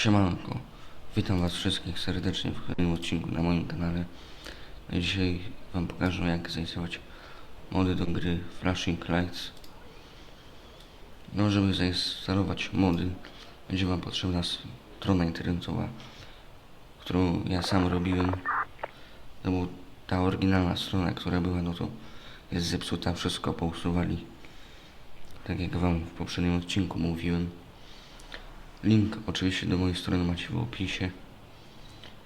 Siemanko, witam was wszystkich serdecznie w kolejnym odcinku na moim kanale. No Dzisiaj wam pokażę jak zainstalować mody do gry Flashing Lights. No żeby zainstalować mody będzie wam potrzebna strona internetowa, którą ja sam robiłem. To była ta oryginalna strona, która była, no to jest zepsuta, wszystko pousuwali. Tak jak wam w poprzednim odcinku mówiłem. Link oczywiście do mojej strony macie w opisie.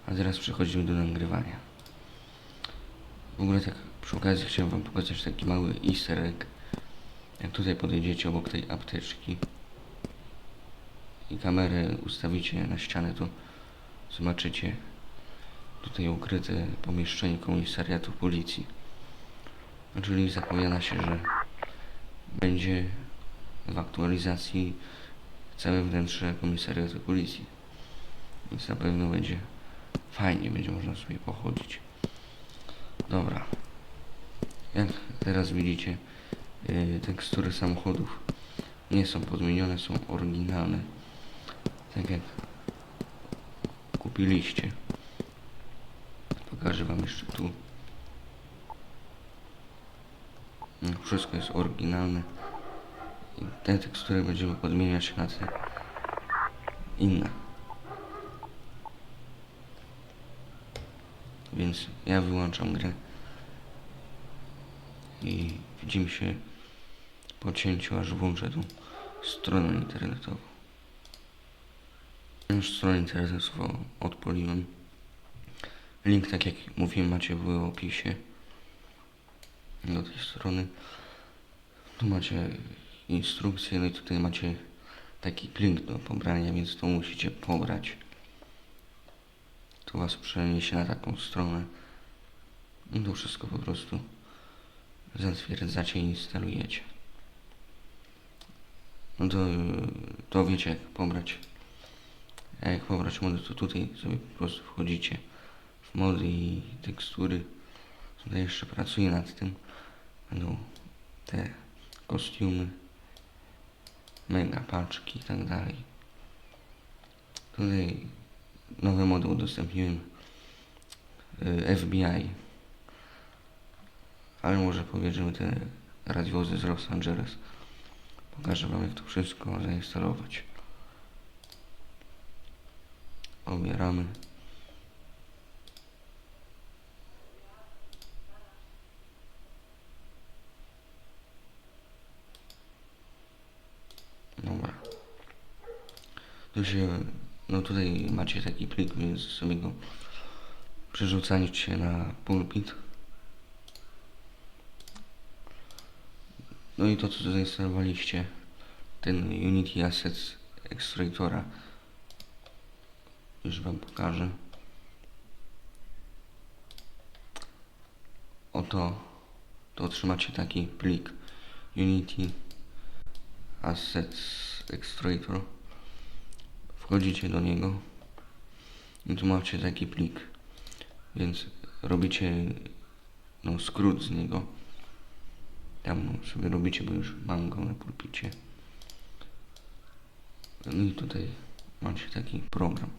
A teraz przechodzimy do nagrywania. W ogóle tak przy okazji chciałem wam pokazać taki mały easter egg. Jak tutaj podejdziecie obok tej apteczki i kamerę ustawicie na ścianę, to zobaczycie tutaj ukryte pomieszczenie komisariatu policji. Czyli zapowiada się, że będzie w aktualizacji całe wnętrze komisariatu policji. Więc na pewno będzie fajnie, będzie można sobie pochodzić. Dobra. Jak teraz widzicie, yy, tekstury samochodów nie są podmienione, są oryginalne. Tak jak kupiliście. Pokażę wam jeszcze tu. No, Wszystko jest oryginalne. I te tekstury będziemy podmieniać na te inne. Więc ja wyłączam grę i widzimy się po cięciu, aż włączę tą stronę internetową. Już stronę internetową odpaliłem. Link, tak jak mówiłem, macie w opisie do tej strony. Tu macie instrukcję, no i tutaj macie taki link do pobrania, więc to musicie pobrać. To was przeniesie na taką stronę. I to wszystko po prostu zatwierdzacie i instalujecie. No to, to wiecie jak pobrać. Jak pobrać mody, to tutaj sobie po prostu wchodzicie w mody i tekstury. Tutaj jeszcze pracuję nad tym. Będą te kostiumy, mega paczki i tak dalej. Tutaj nowy model udostępniłem y, FBI. Ale może pobierzemy te radiowozy z Los Angeles. Pokażę wam jak to wszystko zainstalować. Obieramy. Dobra. Tu się, no tutaj macie taki plik, więc sobie go przerzucajcie na pulpit. No i to co zainstalowaliście, ten Unity Assets Extractora, już wam pokażę. Oto, to otrzymacie taki plik Unity Assets Extractor. Wchodzicie do niego i tu macie taki plik, więc robicie no, skrót z niego. Tam sobie robicie, bo już mam na pulpicie. No i tutaj macie taki program.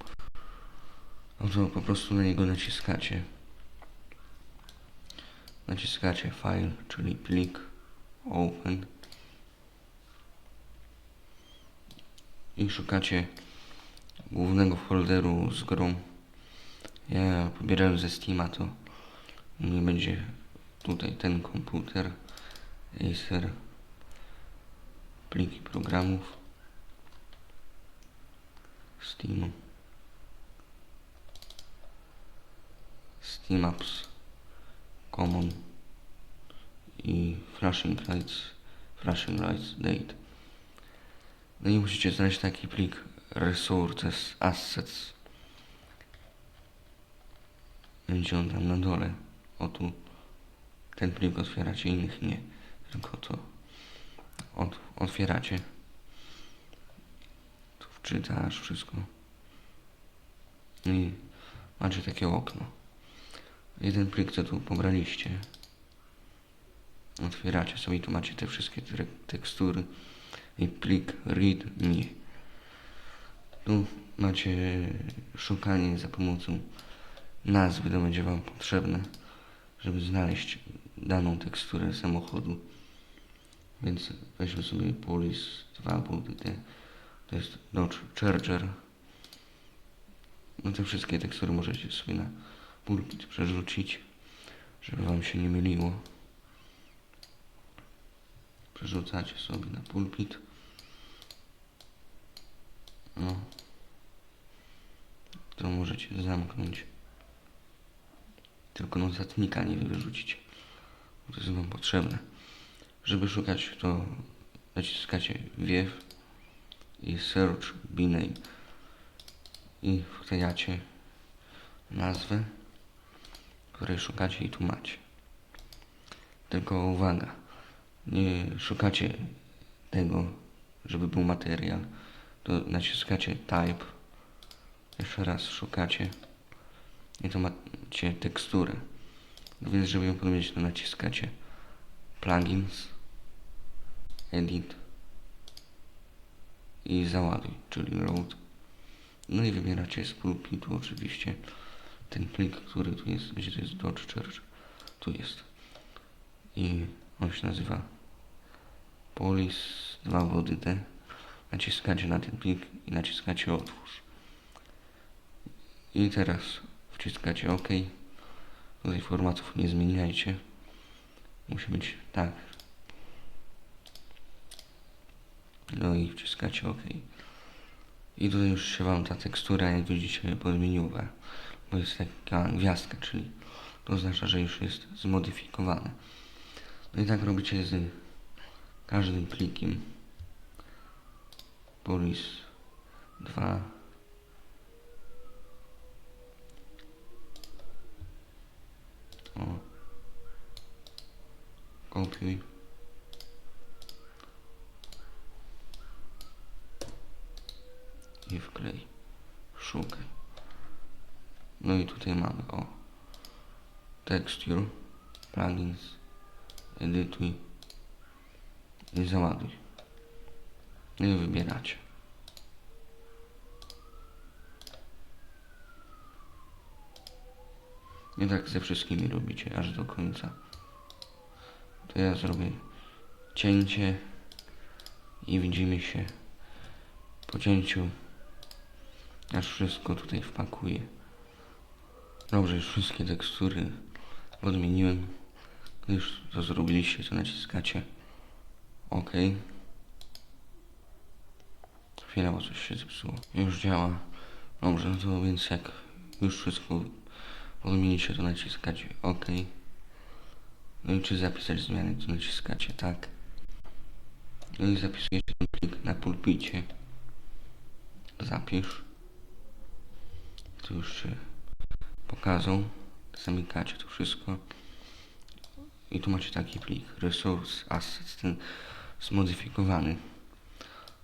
No to po prostu na niego naciskacie. Naciskacie file, czyli plik, open. i szukacie głównego folderu z grą. Ja pobierałem ze Steama to nie będzie tutaj ten komputer, Acer, pliki programów, Steam, Steam Apps, Common i Flashing Lights, Flashing Lights Date. No i musicie znaleźć taki plik resources assets. Będzie on tam na dole. O tu. Ten plik otwieracie, innych nie. Tylko to od, otwieracie. Tu wczytasz wszystko. I macie takie okno. Jeden plik, co tu pobraliście. Otwieracie sobie, tu macie te wszystkie te tekstury i plik read me. Tu macie szukanie za pomocą nazwy, to będzie Wam potrzebne, żeby znaleźć daną teksturę samochodu. Więc weźmy sobie Police 2 Buddy, to jest Dodge Charger. No te wszystkie tekstury możecie sobie na pulpit przerzucić, żeby Wam się nie myliło. Przerzucacie sobie na pulpit. No. To możecie zamknąć. Tylko notatnika nie wyrzucić. To jest Wam potrzebne. Żeby szukać, to naciskacie wiew i search biname i wklejacie nazwę, której szukacie i tu macie. Tylko uwaga, nie szukacie tego, żeby był materiał, to naciskacie type, jeszcze raz szukacie i to macie teksturę. Więc żeby ją podmienić, to naciskacie plugins, edit i załaduj, czyli load. No i wybieracie z pulpitu oczywiście ten plik, który tu jest, gdzie to jest Dodge Charger. Tu jest. I on się nazywa Polis 2 wody. Naciskacie na ten plik i naciskacie otwórz. I teraz wciskacie OK. Tutaj formatów nie zmieniajcie. Musi być tak. No i wciskacie OK. I tutaj już się Wam ta tekstura, jak widzicie, podmieniła. Bo jest taka gwiazdka, czyli to oznacza, że już jest zmodyfikowane. No i tak robicie z każdym plikiem. Polis 2 O. Kopiuj. I wklej. Szukaj. No i tutaj mamy o. Texture. Plugins. Edytuj. I załaduj. No i wybieracie. Nie tak ze wszystkimi robicie aż do końca. To ja zrobię cięcie i widzimy się po cięciu aż wszystko tutaj wpakuję. Dobrze, już wszystkie tekstury odmieniłem. Już to zrobiliście, to naciskacie OK. Chwilowo coś się zepsuło. Już działa. Dobrze, no to więc jak już wszystko odmienicie, to naciskacie OK. No i czy zapisać zmiany, to naciskacie tak. No i zapisujecie ten plik na pulpicie. Zapisz. Tu już się pokazał. Zamykacie to wszystko. I tu macie taki plik. Resource Assets, ten zmodyfikowany.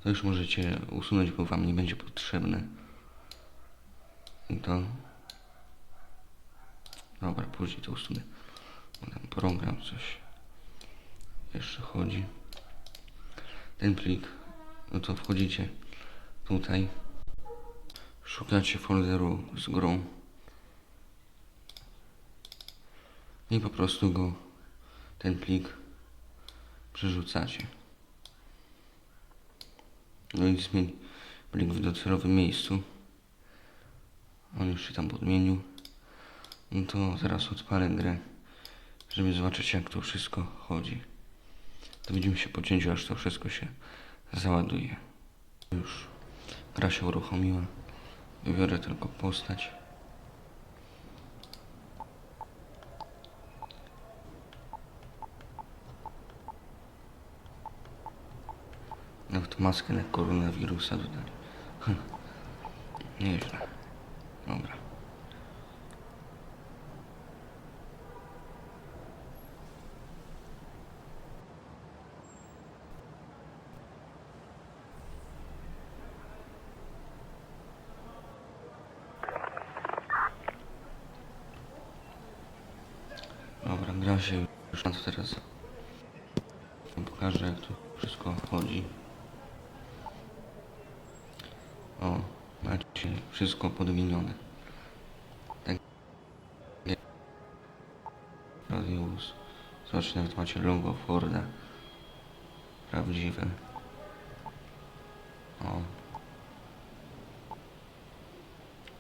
To już możecie usunąć, bo wam nie będzie potrzebne. I to... Dobra, później to usunę. Tam program coś jeszcze chodzi. Ten plik, no to wchodzicie tutaj. Szukacie folderu z grą. I po prostu go, ten plik przerzucacie. No i zmień plik w docelowym miejscu. On już się tam podmienił. No to zaraz odpalę grę, żeby zobaczyć jak to wszystko chodzi. To widzimy się po cięciu, aż to wszystko się załaduje. Już gra się uruchomiła. Wybiorę tylko postać. Nawet maskę na koronawirusa dodali. Hm. Nieźle. Dobra. Dobra, gra się już na to teraz. Pokażę jak to wszystko chodzi. O, macie wszystko podmienione. Tak Radius. Zobaczcie, nawet macie logo Forda. Prawdziwe. O.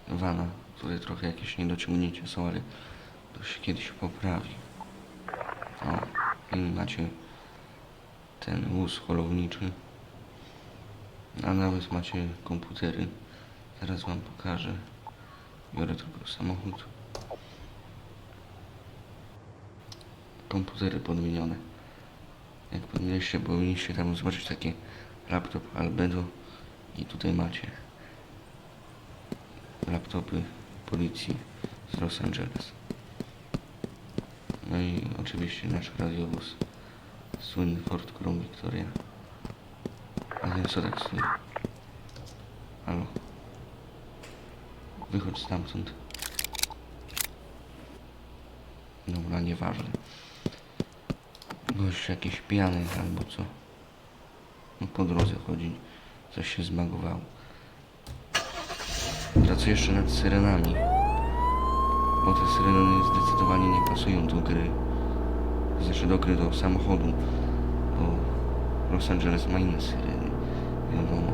Wana. Tutaj trochę jakieś niedociągnięcia są, ale to się kiedyś poprawi. I macie ten wóz holowniczy. A nawet macie komputery. Zaraz wam pokażę. Biorę tylko samochód. Komputery podmienione. Jak podmieniliście, powinniście tam zobaczyć takie laptop Albedo i tutaj macie laptopy policji z Los Angeles. No i oczywiście nasz radiowóz słynny Ford Crown Victoria. A nie, co tak stoi? Halo? Wychodź stamtąd. Dobra, nieważne. Gość jakiś pijany albo co. No po drodze chodzi. Coś się zmagowało. Pracuję jeszcze nad syrenami. Bo te syreny zdecydowanie nie pasują do gry. Znaczy do gry do samochodu. Bo Los Angeles ma inne syreny. Wiadomo.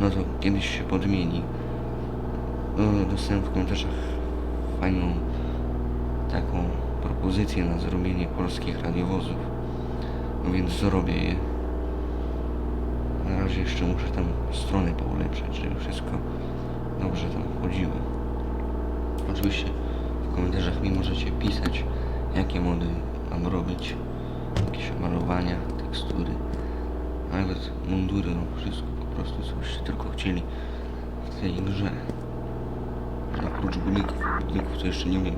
No to kiedyś się podmieni. No, dostałem w komentarzach fajną taką propozycję na zrobienie polskich radiowozów. No więc zrobię je. Na razie jeszcze muszę tam stronę poulepszać, żeby wszystko dobrze tam chodziło. Oczywiście w komentarzach mi możecie pisać, jakie mody mam robić, jakieś malowania, tekstury, nawet mundury, no wszystko po prostu, coście tylko chcieli w tej grze. Oprócz budynków, budynków to jeszcze nie umiem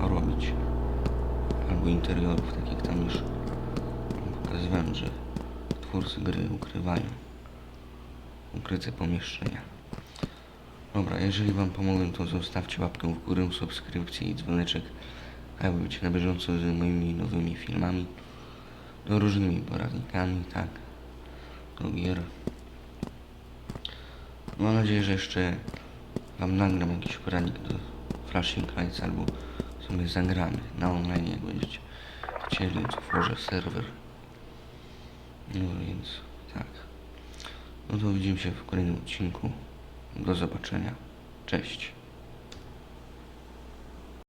robić. Albo interiorów, tak jak tam już pokazywałem, że twórcy gry ukrywają ukryte pomieszczenia. Dobra, jeżeli Wam pomogłem, to zostawcie łapkę w górę, subskrypcję i dzwoneczek, aby być na bieżąco z moimi nowymi filmami, do różnymi poradnikami, tak, do gier. Mam nadzieję, że jeszcze Wam nagram jakiś poradnik do Flashing Lights albo sobie zagramy na online, jak będziecie chcieli, tworzę serwer. No więc tak. No to widzimy się w kolejnym odcinku. Do zobaczenia. Cześć.